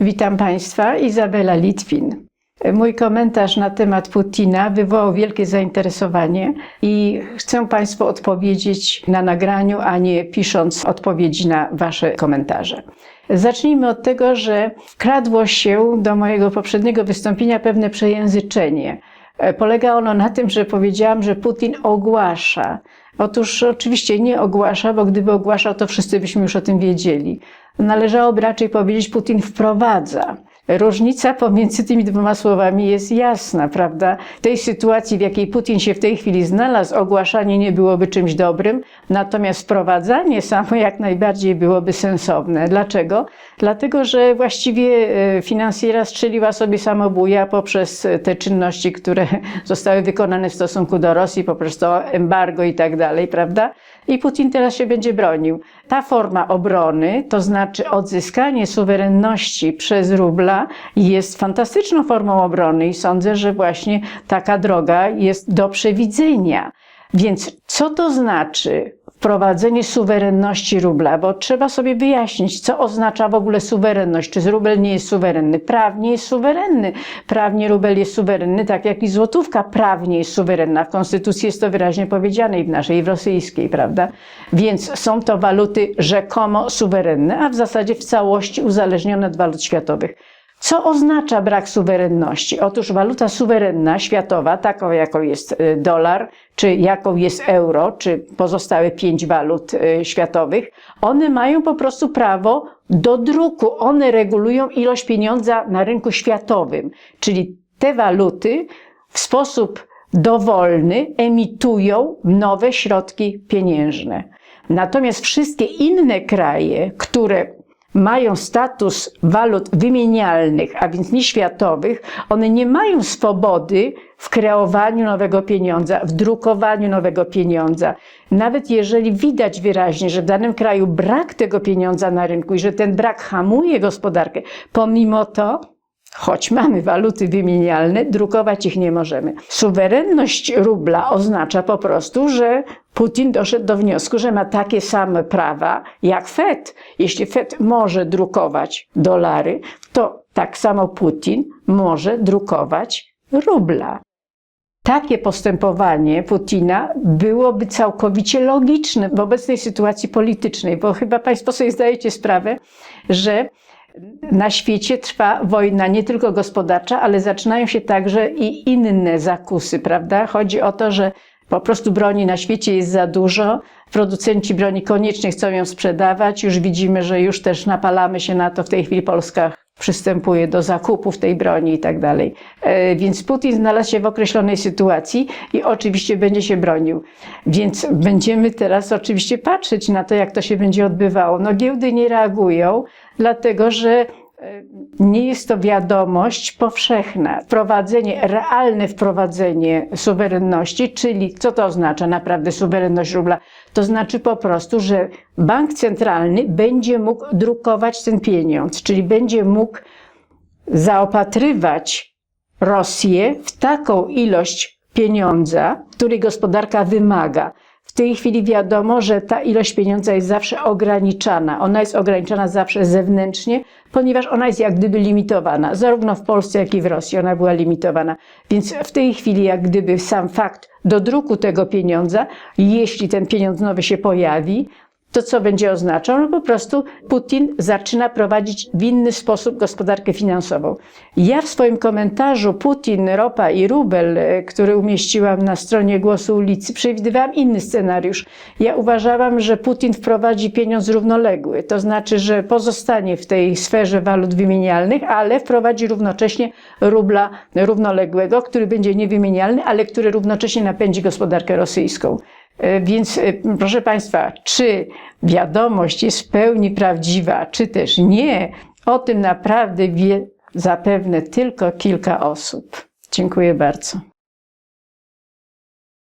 Witam Państwa, Izabela Litwin. Mój komentarz na temat Putina wywołał wielkie zainteresowanie i chcę Państwu odpowiedzieć na nagraniu, a nie pisząc odpowiedzi na Wasze komentarze. Zacznijmy od tego, że wkradło się do mojego poprzedniego wystąpienia pewne przejęzyczenie. Polega ono na tym, że powiedziałam, że Putin ogłasza. Otóż oczywiście nie ogłasza, bo gdyby ogłaszał, to wszyscy byśmy już o tym wiedzieli. Należałoby raczej powiedzieć, Putin wprowadza. Różnica pomiędzy tymi dwoma słowami jest jasna, prawda? Tej sytuacji, w jakiej Putin się w tej chwili znalazł, ogłaszanie nie byłoby czymś dobrym, natomiast wprowadzanie samo jak najbardziej byłoby sensowne. Dlaczego? Dlatego, że właściwie e, finansjera strzeliła sobie samobuja poprzez te czynności, które zostały wykonane w stosunku do Rosji, poprzez to embargo i tak dalej, prawda? I Putin teraz się będzie bronił. Ta forma obrony, to znaczy odzyskanie suwerenności przez rubla, jest fantastyczną formą obrony i sądzę, że właśnie taka droga jest do przewidzenia. Więc co to znaczy wprowadzenie suwerenności rubla? Bo trzeba sobie wyjaśnić, co oznacza w ogóle suwerenność. Czy rubel nie jest suwerenny? Prawnie jest suwerenny. Prawnie rubel jest suwerenny, tak jak i złotówka prawnie jest suwerenna. W Konstytucji jest to wyraźnie powiedziane i w naszej, i w rosyjskiej, prawda? Więc są to waluty rzekomo suwerenne, a w zasadzie w całości uzależnione od walut światowych. Co oznacza brak suwerenności? Otóż waluta suwerenna, światowa, taką jaką jest y, dolar, czy jaką jest euro, czy pozostałe pięć walut y, światowych, one mają po prostu prawo do druku. One regulują ilość pieniądza na rynku światowym. Czyli te waluty w sposób dowolny emitują nowe środki pieniężne. Natomiast wszystkie inne kraje, które mają status walut wymienialnych, a więc nieświatowych, one nie mają swobody w kreowaniu nowego pieniądza, w drukowaniu nowego pieniądza. Nawet jeżeli widać wyraźnie, że w danym kraju brak tego pieniądza na rynku i że ten brak hamuje gospodarkę, pomimo to Choć mamy waluty wymienialne, drukować ich nie możemy. Suwerenność rubla oznacza po prostu, że Putin doszedł do wniosku, że ma takie same prawa jak Fed. Jeśli Fed może drukować dolary, to tak samo Putin może drukować rubla. Takie postępowanie Putina byłoby całkowicie logiczne w obecnej sytuacji politycznej, bo chyba Państwo sobie zdajecie sprawę, że na świecie trwa wojna nie tylko gospodarcza, ale zaczynają się także i inne zakusy, prawda? Chodzi o to, że po prostu broni na świecie jest za dużo. Producenci broni koniecznie chcą ją sprzedawać. Już widzimy, że już też napalamy się na to. W tej chwili Polska przystępuje do zakupów tej broni i tak dalej. E, więc Putin znalazł się w określonej sytuacji i oczywiście będzie się bronił. Więc będziemy teraz oczywiście patrzeć na to, jak to się będzie odbywało. No giełdy nie reagują, dlatego że e, nie jest to wiadomość powszechna. Wprowadzenie, realne wprowadzenie suwerenności, czyli co to oznacza naprawdę suwerenność rubla? To znaczy po prostu, że bank centralny będzie mógł drukować ten pieniądz, czyli będzie mógł zaopatrywać Rosję w taką ilość pieniądza, której gospodarka wymaga. W tej chwili wiadomo, że ta ilość pieniądza jest zawsze ograniczana. Ona jest ograniczana zawsze zewnętrznie, ponieważ ona jest jak gdyby limitowana. Zarówno w Polsce, jak i w Rosji ona była limitowana. Więc w tej chwili, jak gdyby sam fakt dodruku tego pieniądza, jeśli ten pieniądz nowy się pojawi, to co będzie oznaczał? No po prostu Putin zaczyna prowadzić w inny sposób gospodarkę finansową. Ja w swoim komentarzu Putin, ropa i rubel, e, który umieściłam na stronie Głosu Ulicy, przewidywałam inny scenariusz. Ja uważałam, że Putin wprowadzi pieniądz równoległy, to znaczy, że pozostanie w tej sferze walut wymienialnych, ale wprowadzi równocześnie rubla równoległego, który będzie niewymienialny, ale który równocześnie napędzi gospodarkę rosyjską. E, więc e, proszę Państwa, czy wiadomość jest w pełni prawdziwa, czy też nie, o tym naprawdę wie zapewne tylko kilka osób. Dziękuję bardzo.